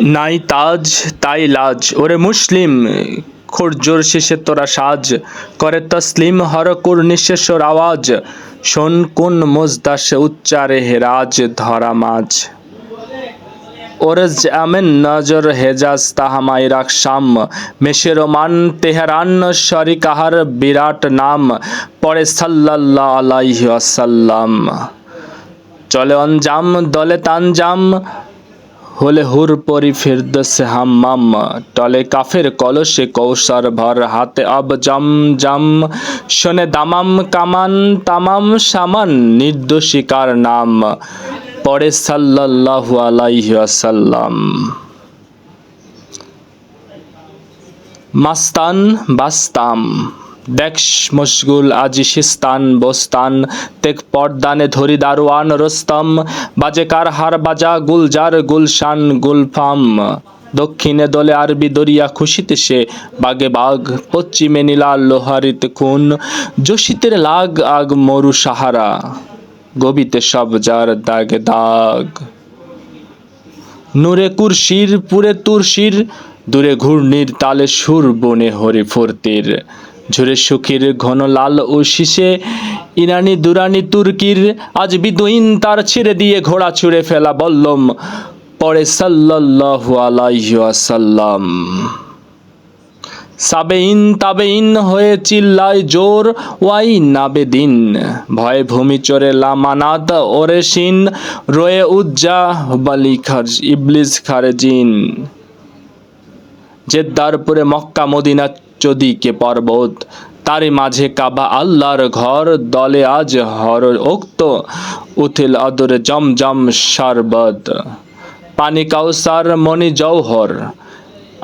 নাই তাজ, তাই লাজ। ওরে মুসলিম, খুরজোর শেষে তোরা সাজ। করে তসলিম হরকুর নিঃশেষর আওয়াজ। শোন কোন মোজদাসে উচ্চারে হেরাজ ধরা মাঝ ওরে জামেন নজর হেজাজ তাহামাই রাকসাম মেশের মান তেহরান, শরি কাহার বিরাট নাম। পরে সাল্লাল্লাহ আলাইহি আসাল্লাম চলে অঞ্জাম, দলে তানজাম হলে হুর পরি ফিরদসে হাম্মাম। টলে কাফের কলসে কৌসার ভর, হাতে আব জম জম। শোনে দামাম কামান, তামাম সামান নির্দোষিকার নাম? পরে সাল্লাল্লাহু আলাইহি ওয়াসাল্লাম। মাস্তান, বাস্তাম। দেখস মশগুল আজি শিস্তান বস্তান, তেক পর্দানে ধরি দারোয়ান রস্তম, বাজে কার হার বাজা গুলজার গুলশান গুলফাম। দক্ষিণে দলে আরবি দরিয়া খুশিতে সে, বাগে বাঘ, পশ্চিমে নীলা লোহারিত খুন জসিতের লাগ আগ মরু সাহারা গবিতে সব যার দাগে দাগ। নূরে কুরশির পুরে তুরশির দূরে ঘূর্ণির তালে সুর বনে হরি ফুর্তির। ঝুরে সুখীর ঘন লাল ও শিশে ইরানি দুরানি তুর্কির আজ বিদুইন তার ছেড়ে দিয়ে ঘোড়া ছুঁড়ে ফেলা বললম, পরে সাল্লাল্লাহু আলাইহি ওয়াসাল্লাম। সাবেইন তাবেইন হয়ে চিল্লায় জোর, ওয়াই নাবেদিন ভয়ে ভূমি চরে লামানাত ওরে শিন, রয়ে উজ্জা বালি খারজ ইবলিস খারেজিন জেদ্দারপুরে মক্কা, মদিনা চদিকে পর্বত তারই মাঝে কাবা আল্লাহর ঘর, দলে আজ হর উক্ত, উথিল আদরে জমজম শরবত। পানি কাউসার, মণি জৌহর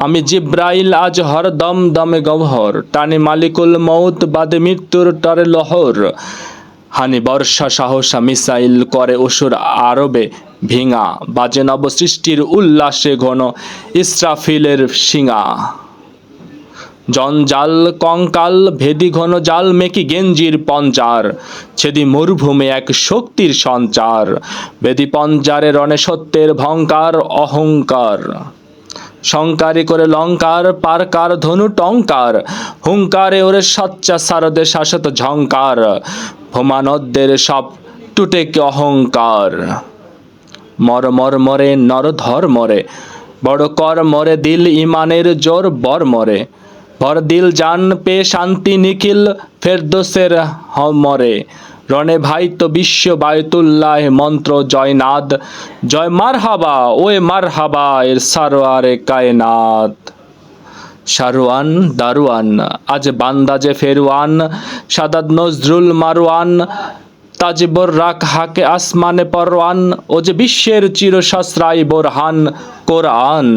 আমি জিব্রাইল, আজ হর দম দমে গহর টানি মালিকুল মৌত বাদে মৃত্যুর টরে লহর। হানি বর্ষা সাহসা মিসাইল করে অসুর আরবে ভিঙা, বাজে নব সৃষ্টির উল্লাসে ঘন ইসরাফিলের শিঙা। জঞ্জাল কঙ্কাল ভেদি ঘন জাল মেকি গেঞ্জির পঞ্চার। ছেদি মরুভূমে এক শক্তির সঞ্চার। বেদি পঞ্জারে রণে সত্যের ভঙ্কার অহংকার। শঙ্কারি করে লঙ্কার, পারকার ধনু টঙ্কার। হুঙ্কারে ওরে সচ্চা সারদে শাসত ঝঙ্কার। ভোমানদ্দের সব টুটেকে অহংকার। মর মর মরে, নর ধর মরে। বড় কর মরে, দিল ইমানের জোর বর মরে। ভর দিল জান পে শান্তি নিখিল ফেরদোসের হ মরে রণে ভাই তো বিশ্ব বায়তুল্লাহ মন্ত্র জয়নাদ জয় মার হাবা ওয়ে মার হাবা এর সারোয়ারে কায়নাত। শারওয়ান দারোয়ান, আজ বান্দাজে ফেরওয়ান সাদাদ নজরুল মারওয়ান, তাজিবর রাখ হাকে আসমানে পরওয়ান, ও যে বিশ্বের চিরশাস্ত্রাই বোরহান কোরআন।